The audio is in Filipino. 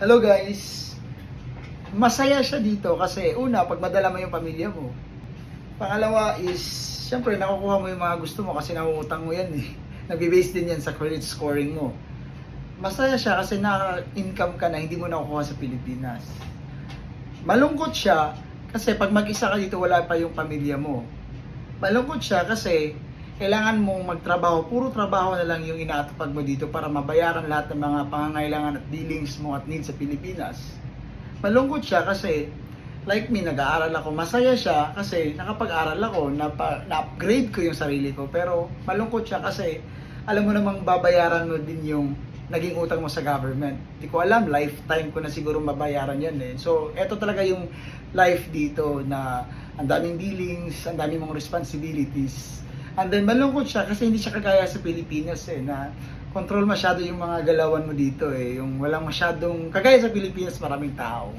Hello guys! Masaya siya dito kasi una, pag madala mo yung pamilya mo. Pangalawa is, syempre nakukuha mo yung mga gusto mo kasi nangungutang mo yan eh. Nagbe-base din yan sa credit scoring mo. Masaya siya kasi na-income ka na hindi mo nakukuha sa Pilipinas. Malungkot siya kasi pag mag-isa ka dito wala pa yung pamilya mo. Malungkot siya kasi kailangan mong magtrabaho, puro trabaho na lang yung inaatupag mo dito para mabayaran lahat ng mga pangangailangan at dealings mo at needs sa Pilipinas. Malungkot siya kasi like me, nag-aaral ako. Masaya siya kasi nakapag-aral ako, napa, na-upgrade ko yung sarili ko. Pero malungkot siya kasi alam mo namang babayaran mo din yung naging utang mo sa government. Hindi ko alam, lifetime ko na siguro mabayaran yan eh. So, eto talaga yung life dito na ang daming dealings, ang daming mong responsibilities. And then malungkot siya kasi hindi siya kagaya sa Pilipinas eh na control masyado yung mga galawan mo dito eh. Yung walang masyadong, kagaya sa Pilipinas maraming tao.